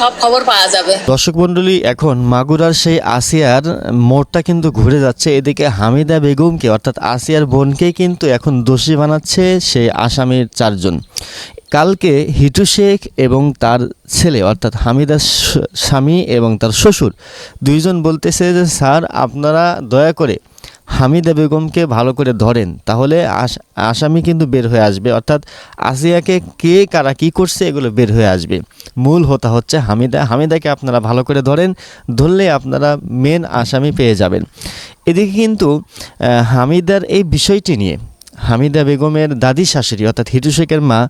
সব খবর পাওয়া যাবে। দর্শক মণ্ডলী, এখন মাগুরার সেই আসিয়ার মোড়টা কিন্তু ঘুরে যাচ্ছে। এদিকে হামিদা বেগমকে, অর্থাৎ আসিয়ার বোনকে কিন্তু এখন দোষী বানাচ্ছে সেই আসামির চারজন। কালকে হিটু শেখ এবং তার ছেলে, অর্থাৎ হামিদার স্বামী এবং তার শ্বশুর, দুইজন বলতেছে যে, স্যার, আপনারা দয়া করে হামিদা বেগমকে ভালো করে ধরেন, তাহলে আসামি কিন্তু বের হয়ে আসবে। অর্থাৎ আসিয়াকে কে, কারা কি করছে এগুলো বের হয়ে আসবে। মূল হতা হচ্ছে হামিদা। হামিদাকে আপনারা ভালো করে ধরেন, ধরলে আপনারা মেন আসামি পেয়ে যাবেন। এদিকে কিন্তু হামিদার এই বিষয়টি নিয়ে হামিদা বেগমের দাদি শাশুড়ি, অর্থাৎ হিটু শেখের মা,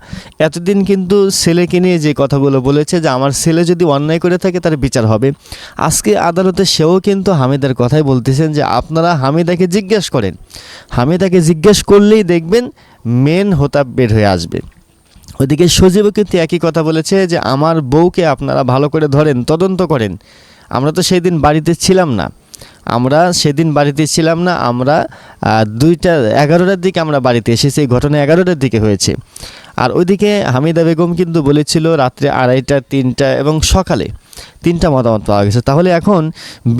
এতদিন কিন্তু ছেলেকে নিয়ে যে কথাগুলো বলেছে যে আমার ছেলে যদি অন্যায় করে থাকে তার বিচার হবে। আজকে আদালতে সেও কিন্তু হামিদার কথাই বলতেছেন যে আপনারা হামিদাকে জিজ্ঞেস করেন। হামিদাকে জিজ্ঞেস করলেই দেখবেন মেন হোতা বের হয়ে আসবে। ওইদিকে সজীবও কিন্তু একই কথা বলেছে যে আমার বউকে আপনারা ভালো করে ধরেন, তদন্ত করেন। আমরা তো সেই দিন বাড়িতে ছিলাম না। আমরা সেদিন বাড়িতে ছিলাম না, আমরা দুইটা, এগারোটার দিকে আমরা বাড়িতে এসেছি, এই ঘটনা এগারোটার দিকে হয়েছে। আর ওইদিকে হামিদা বেগম কিন্তু বলেছিল রাত্রে আড়াইটা, তিনটা এবং সকালে তিনটা মতামত পাওয়া গেছে। তাহলে এখন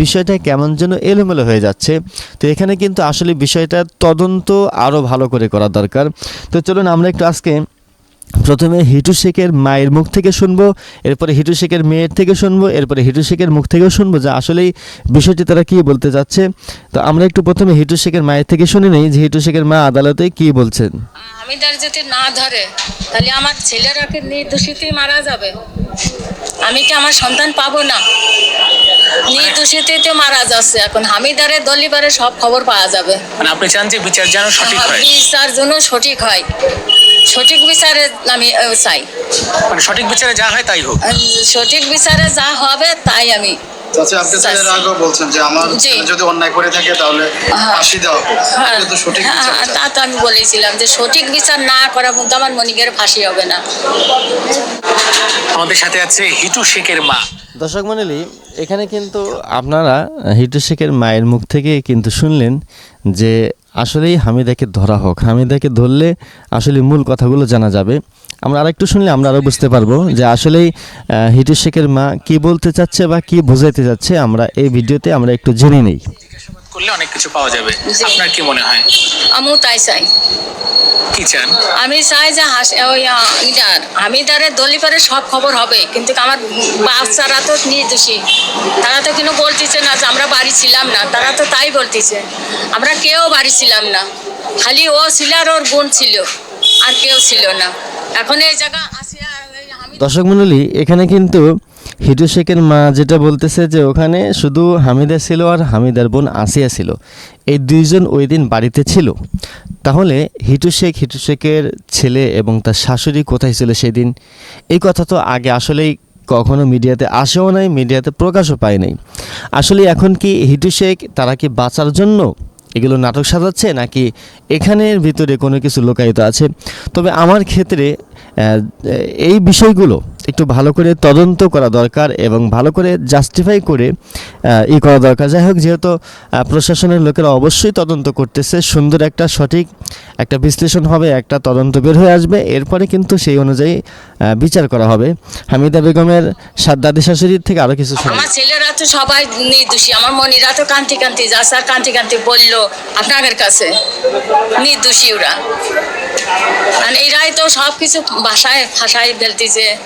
বিষয়টা কেমন যেন এলোমেলো হয়ে যাচ্ছে। তো এখানে কিন্তু আসলে বিষয়টা তদন্ত আরও ভালো করে করা দরকার। তো চলুন আমরা একটু আজকে প্রথমে হিটু শেখের মায়ের মুখ থেকে শুনব এরপরে হিটু শেখের মেয়ের থেকে শুনব এরপরে হিটু শেখের মুখ থেকেও শুনব যে আসলেই বিষয়টি তারা কী বলতে চাচ্ছে। তো আমরা একটু প্রথমে হিটু শেখের মায়ের থেকে শুনে নেই যে হিটু শেখের মা আদালতে কী বলছেন। হামিদার যদি না ধরে তাহলে আমার ছেলেরা কি নির্দোষিতেই মারা যাবে? আমি কি আমার সন্তান পাবো না? নির্দোষিতে মারা যাচ্ছে এখন। হামিদারে দলিবারে সব খবর পাওয়া যাবে। মানে আপনি চান যে বিচার যেন সঠিক হয়? বিচার জন্য সঠিক হয়। সঠিক বিচারে আমি চাই। মানে সঠিক বিচারে যা হয় তাই হোক। সঠিক বিচারে যা হবে তাই আমি আচ্ছা আপনি তো এর বলছেন যে আমার যদি অন্যায় করে থাকে তাহলে হ্যাঁ। ফাঁসি দেওয়া হোক। হ্যাঁ, সঠিক হ্যাঁ, চাই। তা তো আমি বলেছিলাম যে সঠিক বিচার না করা পর্যন্ত আমার মনিকের ফাঁসি হবে না। আমাদের সাথে আছে হিটু শেখের মা। দর্শক মণ্ডলী এখানে কিন্তু আপনারা হিটু শেখের মায়ের মুখ থেকে কিন্তু শুনলেন যে আসলেই হামিদাকে ধরা হোক। হামিদাকে ধরলে আসলে মূল কথাগুলো জানা যাবে। আমরা আরেকটু শুনলে আমরা আরও বুঝতে পারব যে আসলেই হিটু শেখের মা কি বলতে চাচ্ছে বা কি বোঝাইতে চাচ্ছে আমরা এই ভিডিওতে আমরা একটু জেনে নেই। করলে অনেক কিছু পাওয়া যাবে। আপনার কি মনে হয়? আমিও তাই চাই। কি চান? আমি চাই যে হাস- ওই ইটার হামিদারে দলিপারে সব খবর হবে কিন্তু আমার বাচ্চারা তো নির্দোষী। তারা তো কিন্তু বলতেছে না যে আমরা বাড়ি ছিলাম না তারা তো তাই বলতেছে। আমরা কেউ বাড়ি ছিলাম না খালি ও ছিল আর ওর বোন ছিল আর কেউ ছিল না। এখন এই জায়গা দর্শক মণ্ডলী, এখানে কিন্তু হিটু শেখের মা যেটা বলতেছে যে ওখানে শুধু হামিদা ছিল আর হামিদার বোন আসিয়া ছিল। এই দুইজন ওই দিন বাড়িতে ছিল। তাহলে হিটু শেখ, হিটু শেখের ছেলে এবং তার শাশুড়ি কোথায় ছিল সেদিন? এই কথা তো আগে আসলেই কখনো মিডিয়াতে আসেও নাই, মিডিয়াতে প্রকাশও পায় নাই। আসলে এখন কি হিটু শেখ তারা কি বাঁচার জন্য এগুলো নাটক সাজাচ্ছে নাকি এখানের ভিতরে কোনো কিছু লোকায়িত আছে? তবে আমার ক্ষেত্রে এই বিষয়গুলো একটু ভালো করে তদন্ত করা দরকার এবং ভালো করে জাস্টিফাই করে ই করা দরকার। যাই হোক, যেহেতু প্রশাসনের লোকেরা অবশ্যই তদন্ত করতেছে, সুন্দর একটা সঠিক একটা বিশ্লেষণ হবে, একটা তদন্ত বের হয়ে আসবে। এরপরে কিন্তু সেই অনুযায়ী বিচার করা হবে। হামিদা বেগমের দাদি শাশুড়ির থেকে আরও কিছু আমার ছেলেরা তো সবাই নির্দোষী। আমার মনিরা তো কান্তি কান্তি যাচ্ছে কান্তি কান্তি বলল আপনাদের কাছে, নির্দোষী ওরা। এরাই তো সব কিছু ভাষায় ভাষায় ফেলতেছে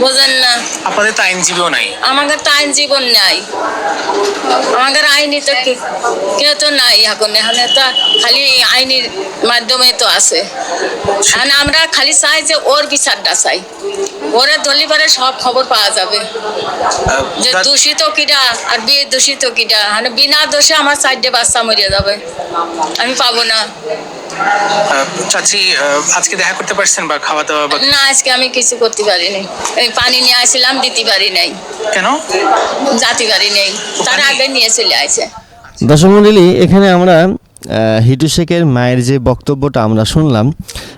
বোঝেন না। আপনাদের তো আইনজীবীও নাই। আমাদের তো আইন জীবন নাই। আমাদের আইনি তো কে- কেউ তো নাই এখন এখন তো খালি আইনের মাধ্যমে তো আছে। আর আমরা খালি চাই যে ওর বিচারটা চাই। ওরে দলিবারে সব খবর পাওয়া যাবে। যে দূষিত কিটা আর বিয়ে দূষিত কিটা মানে বিনা দোষে আমার সাইডে বাচ্চা মরিয়া যাবে। আমি পাবো না। চাচি আজকে দেখা করতে পারছেন বা খাওয়া দাওয়া বা না আজকে আমি কিছু করতে পারিনি। এই পানি নিয়ে আসছিলাম দিতে পারি নাই। কেন? যাতে পারি নেই। তার আগে নিয়ে চলে আসে। দর্শক মণ্ডলী এখানে আমরা হিটু শেখের মায়ের যে বক্তব্যটা আমরা শুনলাম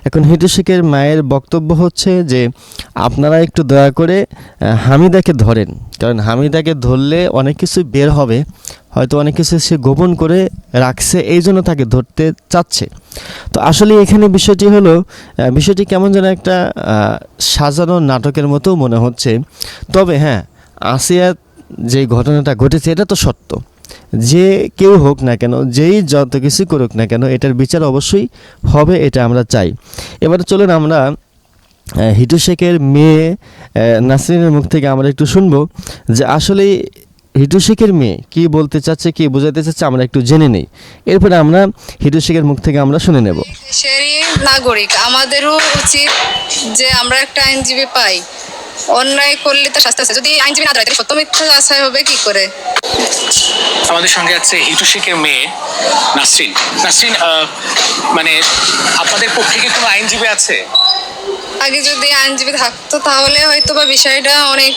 এখন হিটু শেখের মায়ের বক্তব্য হচ্ছে যে আপনারা একটু দয়া করে হামিদাকে ধরেন। কারণ হামিদাকে ধরলে অনেক কিছু বের হবে। হয়তো অনেক কিছু সে গোপন করে রাখছে, এই জন্য তাকে ধরতে চাচ্ছে। তো আসলে এখানে বিষয়টি হলো বিষয়টি কেমন যেন একটা সাজানো নাটকের মতো মনে হচ্ছে। তবে হ্যাঁ আসিয়া যে ঘটনাটা ঘটেছে এটা তো সত্য। যে কেউ হোক না কেন, যেই যত কিছু করুক না কেন, এটার বিচার অবশ্যই হবে, এটা আমরা চাই। এবারে চলুন আমরা হিটু শেখের মেয়ে নাসরিনের মুখ থেকে আমরা একটু শুনব যে আসলে হিটু শেখের মেয়ে কি বলতে চাচ্ছে কি বোঝাতে চাচ্ছে আমরা একটু জেনে নেই। এরপরে আমরা হিটু শেখের মুখ থেকে আমরা শুনে নেব। দেশেরই নাগরিক আমাদেরও উচিত যে আমরা একটা আইনজীবী পাই। অন্যায় করলে তার শাস্তি আছে। যদি আইনজীবী না দাঁড়ায় তাহলে সত্য মিথ্যা যাচাই হবে কি করে? আমাদের সঙ্গে আছে হিটু শেখের মেয়ে নাসরিন। নাসরিন আহ, মানে আপনাদের পক্ষে কি কোনো আইনজীবী আছে? আগে যদি আইনজীবী থাকতো, তাহলে হয়তো বা বিষয়টা অনেক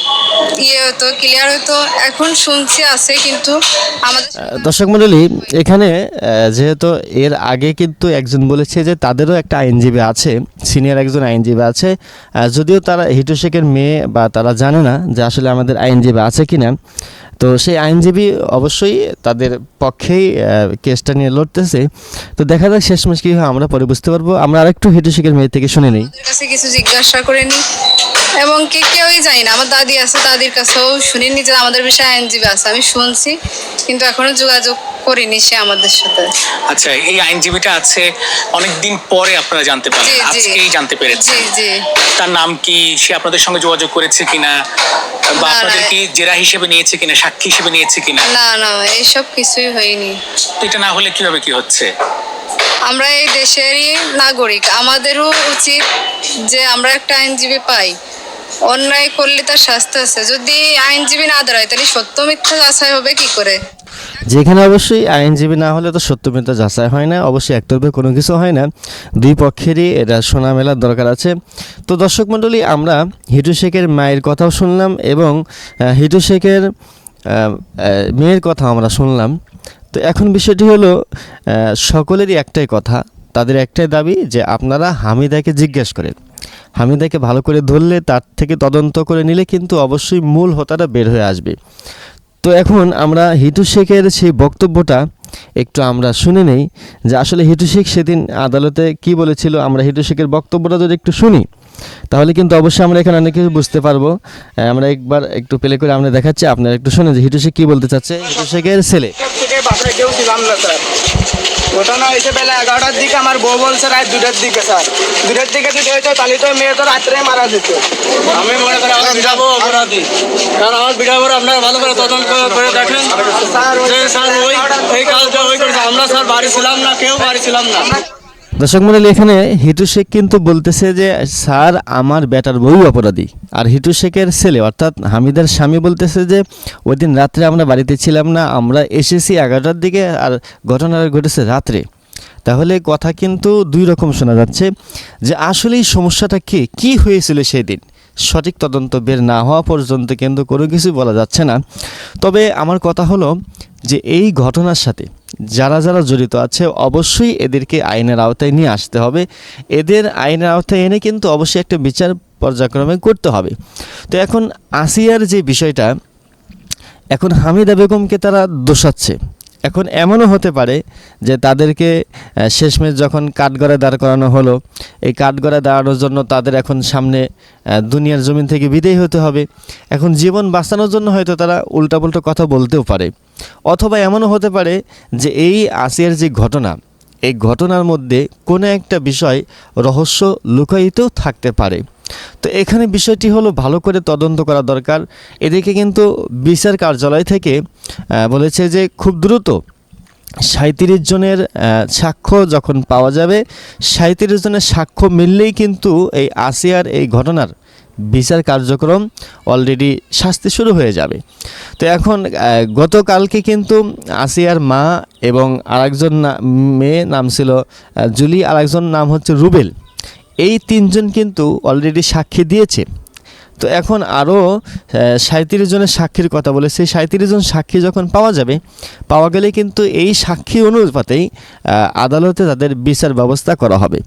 ইয়ে হতো ক্লিয়ার হতো। এখন শুনছি আছে, কিন্তু আমাদের দর্শক মণ্ডলী, এখানে যেহেতু এর আগে কিন্তু একজন বলেছে যে তাদেরও একটা আইনজীবী আছে সিনিয়র একজন আইনজীবী আছে যদিও তারা হিটু শেখের মেয়ে বা তারা জানে না যে আসলে আমাদের আইনজীবী আছে কিনা। তো সেই আইনজীবী অবশ্যই তাদের পক্ষেই কেসটা নিয়ে লড়তেছে। তো দেখা যাক শেষমেশ কি হয়, আমরা পরে বুঝতে পারব। আমরা আরেকটু হেঁটে শিখের মেয়ে থেকে শুনে নিই। কাছে কিছু জিজ্ঞাসা করেনি এবং কে কেউই জানি না। আমার দাদি আছে দাদির কাছেও শুনিনি যে আমাদের বিষয়ে আইনজীবী আছে। আমি শুনছি কিন্তু এখনও যোগাযোগ করিনি সে আমাদের সাথে। আচ্ছা এই আইনজীবীটা আছে অনেক দিন পরে আপনারা জানতে পারলেন আজকেই জানতে পেরেছেন। জি জি। তার নাম কি? সে আপনাদের সঙ্গে যোগাযোগ করেছে কিনা? বা আপনাদের কি জেরা হিসেবে নিয়েছে কিনা সাক্ষী হিসেবে নিয়েছে কিনা? না না এইসব কিছুই হয়নি। এটা না হলে কীভাবে কি হচ্ছে? আমরা এই দেশেরই নাগরিক। আমাদেরও উচিত যে আমরা একটা আইনজীবী পাই। অন্যায় করলে তার শাস্তি আছে। যদি আইনজীবী না দাঁড়ায়, তাহলে সত্য মিথ্যা যাচাই হবে কি করে? যেখানে অবশ্যই আইনজীবী না হলে তো সত্যমিতা যাচাই হয় না, অবশ্যই একতরফে কোনো কিছু হয় না। দুই পক্ষেরই এটা শোনা মেলার দরকার আছে। তো দর্শক মণ্ডলী, আমরা হিটু শেখের মায়ের কথাও শুনলাম এবং হিটু শেখের মেয়ের কথা আমরা শুনলাম। তো এখন বিষয়টি হলো সকলেরই একটাই কথা, তাদের একটাই দাবি যে আপনারা হামিদাকে জিজ্ঞেস করেন। হামিদাকে ভালো করে ধরলে, তার থেকে তদন্ত করে নিলে কিন্তু অবশ্যই মূল হোতাটা বের হয়ে আসবে। তো এখন আমরা হিটু শেখের সেই বক্তব্যটা একটু আমরা শুনে নেই যে আসলে হিটু শেখ সেদিন আদালতে কি বলেছিল, আমরা হিটু শেখের বক্তব্যটা যদি একটু শুনি, তাহলে কিন্তু অবশ্যই আমরা এখানে অনেক কিছু বুঝতে পারব। আমরা একবার একটু প্লে করে আমরা দেখাচ্ছি, আপনারা একটু শুনে যে হিটু শেখ কি বলতে চাচ্ছে। হিটু শেখের ছেলে। স্যার ঘটনা হয়েছে বেলা এগারোটার দিকে। আমার বউ বলছে রাত দুটার দিকে স্যার। দুটার দিকে যদি হয়েছে তাহলে তো মেয়ে তো রাত্রে মারা যেত। আমি মনে করি আমার বিড়াবো অপরাধী। কারণ আমার বিড়াবোর আপনারা ভালো করে তদন্ত করে দেখেন যে স্যার ওই এই কাজটা ওই করেছে। আমরা স্যার বাড়ি ছিলাম না কেউ বাড়ি ছিলাম না। দর্শক মন্ডলী, এখানে হিটু শেখ কিন্তু বলতেছে যে, স্যার, আমার বেটার বউ অপরাধী। আর হিটু শেখের ছেলে, অর্থাৎ হামিদের স্বামী বলতেছে যে, ওই দিন রাত্রে আমরা বাড়িতে ছিলাম না, আমরা এসেছি এগারোটার দিকে আর ঘটনাটা ঘটেছে রাত্রে। তাহলে কথা কিন্তু দুই রকম শোনা যাচ্ছে, যে আসলেই সমস্যাটা কি? কি হয়েছিল সেই দিন সঠিক তদন্ত বের না হওয়া পর্যন্ত কিন্তু কোনো কিছু বলা যাচ্ছে না। তবে আমার কথা হলো যে, এই ঘটনার সাথে যারা যারা জড়িত আছে, অবশ্যই এদেরকে আইনের আওতায় নিয়ে আসতে হবে। এদের আইনের আওতায় এনে কিন্তু অবশ্যই একটা বিচার পর্যায়ক্রমে করতে হবে। তো এখন আসিয়ার যে বিষয়টা, এখন হামিদা বেগমকে তারা দোষাচ্ছে। এখন এমনও হতে পারে যে তাদেরকে শেষমেশ যখন কাঠগড়ায় দাঁড় করানো হলো, এই কাঠগড়ায় দাঁড়ানোর জন্য তাদের এখন সামনে দুনিয়ার জমিন থেকে বিদায় হতে হবে। এখন জীবন বাঁচানোর জন্য হয়তো তারা উল্টাপুল্টো কথা বলতেও পারে। অথবা এমনও হতে পারে যে এই আসিয়ার যে ঘটনা, এই ঘটনার মধ্যে কোনো একটা বিষয় রহস্য লুকায়িতও থাকতে পারে। তো এখানে বিষয়টি হলো ভালো করে তদন্ত করা দরকার। এদিকে কিন্তু বিচার কার্যালয় থেকে বলেছে যে খুব দ্রুত সাঁত্রিশ জনের সাক্ষ্য যখন পাওয়া যাবে সাঁত্রিশ জনের সাক্ষ্য মিললেই কিন্তু এই আসিয়ার এই ঘটনার বিচার কার্যক্রম অলরেডি শাস্তি শুরু হয়ে যাবে। তো এখন গতকালকে কিন্তু আসিয়ার মা এবং আরেকজন মেয়ে নাম ছিল জুলি, আরেকজন নাম হচ্ছে রুবেল। এই তিনজন কিন্তু অলরেডি সাক্ষী দিয়েছে। তো এখন আরও সাঁত্রিশ জনের সাক্ষীর কথা বলে, সেই সাঁত্রিশ জন সাক্ষী যখন পাওয়া যাবে, পাওয়া গেলে কিন্তু এই সাক্ষী অনুপাতেই আদালতে তাদের বিচার ব্যবস্থা করা হবে।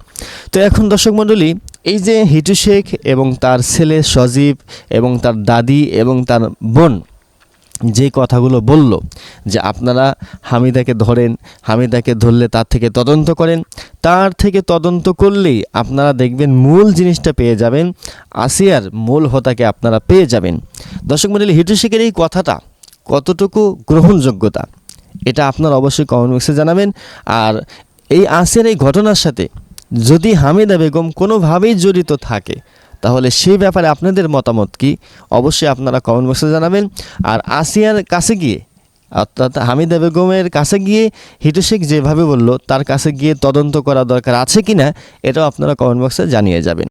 তো এখন দর্শক মণ্ডলী, এই যে হিটু শেখ এবং তার ছেলে সজীব এবং তার দাদি এবং তার বোন, যে কথাগুলো বলল, যে আপনারা হামিদাকে ধরেন, হামিদাকে ধরলে তার থেকে তদন্ত করেন তার থেকে তদন্ত করলেই আপনারা দেখবেন মূল জিনিসটা পেয়ে যাবেন, আসিয়ার মূল হোতাকে আপনারা পেয়ে যাবেন। দর্শক মন্ডলী হিটু শেখের এই কথাটা কতটুকু গ্রহণযোগ্যতা, এটা আপনারা অবশ্যই কমেন্ট বক্সে জানাবেন। আর এই আসিয়ার এই ঘটনার সাথে যদি হামিদা বেগম কোনোভাবেই জড়িত থাকে, তাহলে সেই ব্যাপারে আপনাদের মতামত কি? অবশ্যই আপনারা কমেন্ট বক্সে জানাবেন। আর আসিয়ার কাছে গিয়ে অর্থাৎ হামিদা বেগমের কাছে গিয়ে হিটু শেখ যেভাবে বলল, তার কাছে গিয়ে তদন্ত করা দরকার আছে কি না এটাও আপনারা কমেন্ট বক্সে জানিয়ে যাবেন।